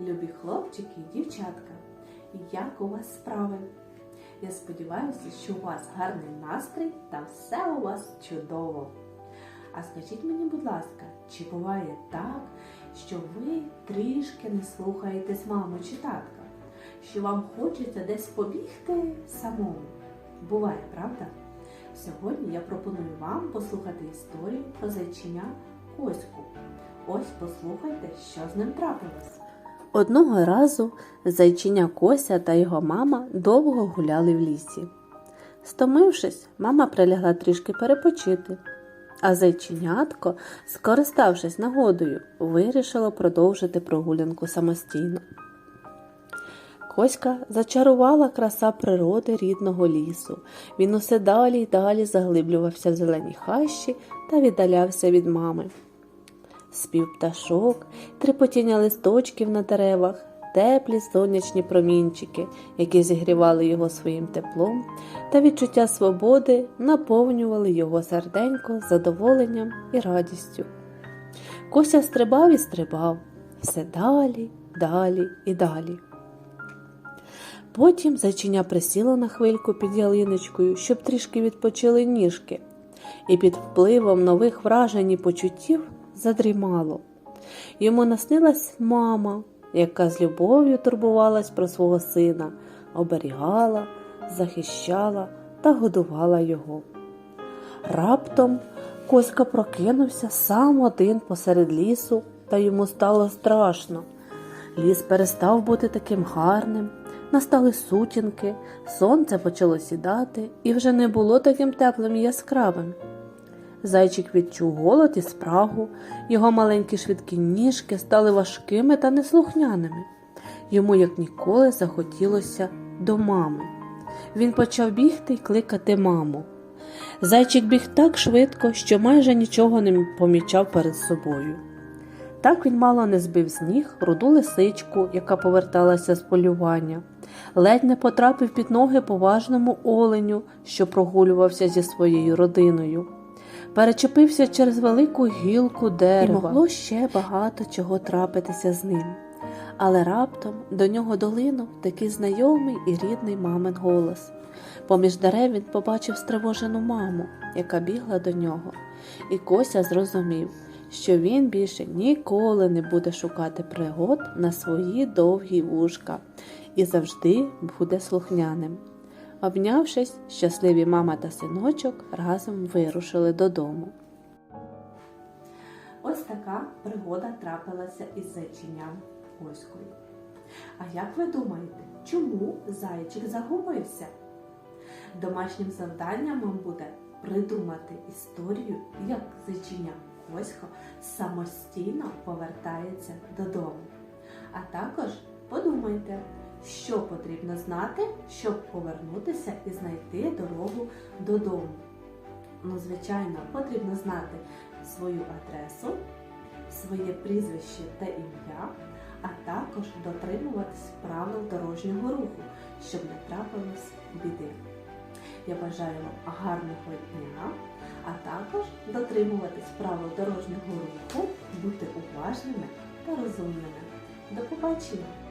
любі хлопчики і дівчатка. Як у вас справи? Я сподіваюся, що у вас гарний настрій та все у вас чудово. А скажіть мені, будь ласка, чи буває так, що ви трішки не слухаєтесь маму чи татка? Що вам хочеться десь побігти самому? Буває, правда? Сьогодні я пропоную вам послухати історію про зайчиня Коську. Ось послухайте, що з ним трапилось. Одного разу зайчиня Кося та його мама довго гуляли в лісі. Стомившись, мама прилягла трішки перепочити, а зайченятко, скориставшись нагодою, вирішило продовжити прогулянку самостійно. Коська зачарувала краса природи рідного лісу. Він усе далі й далі заглиблювався в зелені хащі та віддалявся від мами. Спів пташок, трепотіння листочків на деревах, теплі сонячні промінчики, які зігрівали його своїм теплом, та відчуття свободи наповнювали його серденько задоволенням і радістю. Кося стрибав і стрибав, все далі, далі і далі. Потім зайчиня присіло на хвильку під ялиночкою, щоб трішки відпочили ніжки, і під впливом нових вражень і почуттів задрімало. Йому наснилась мама, яка з любов'ю турбувалась про свого сина, оберігала, захищала та годувала його. Раптом Коська прокинувся сам один посеред лісу, та йому стало страшно. Ліс перестав бути таким гарним, настали сутінки, сонце почало сідати і вже не було таким теплим і яскравим. Зайчик відчув голод і спрагу, його маленькі швидкі ніжки стали важкими та неслухняними. Йому, як ніколи, захотілося до мами. Він почав бігти й кликати маму. Зайчик біг так швидко, що майже нічого не помічав перед собою. Так він мало не збив з ніг руду лисичку, яка поверталася з полювання, ледь не потрапив під ноги поважному оленю, що прогулювався зі своєю родиною. Перечепився через велику гілку дерева. І могло ще багато чого трапитися з ним. Але раптом до нього долинув такий знайомий і рідний мамин голос. Поміж дерев він побачив стривожену маму, яка бігла до нього, і Кося зрозумів, що він більше ніколи не буде шукати пригод на свої довгі вушка і завжди буде слухняним. Обнявшись, щасливі мама та синочок разом вирушили додому. Ось така пригода трапилася із зайченям Оською. А як ви думаєте, чому зайчик загубився? Домашнім завданням вам буде придумати історію, як зайчиня Осько самостійно повертається додому. А також подумайте, що потрібно знати, щоб повернутися і знайти дорогу додому. Ну, звичайно, потрібно знати свою адресу, своє прізвище та ім'я, а також дотримуватись правил дорожнього руху, щоб не трапилось біди. Я бажаю вам гарного дня, а також дотримуватись правил дорожнього руху, бути уважними та розумними. До побачення!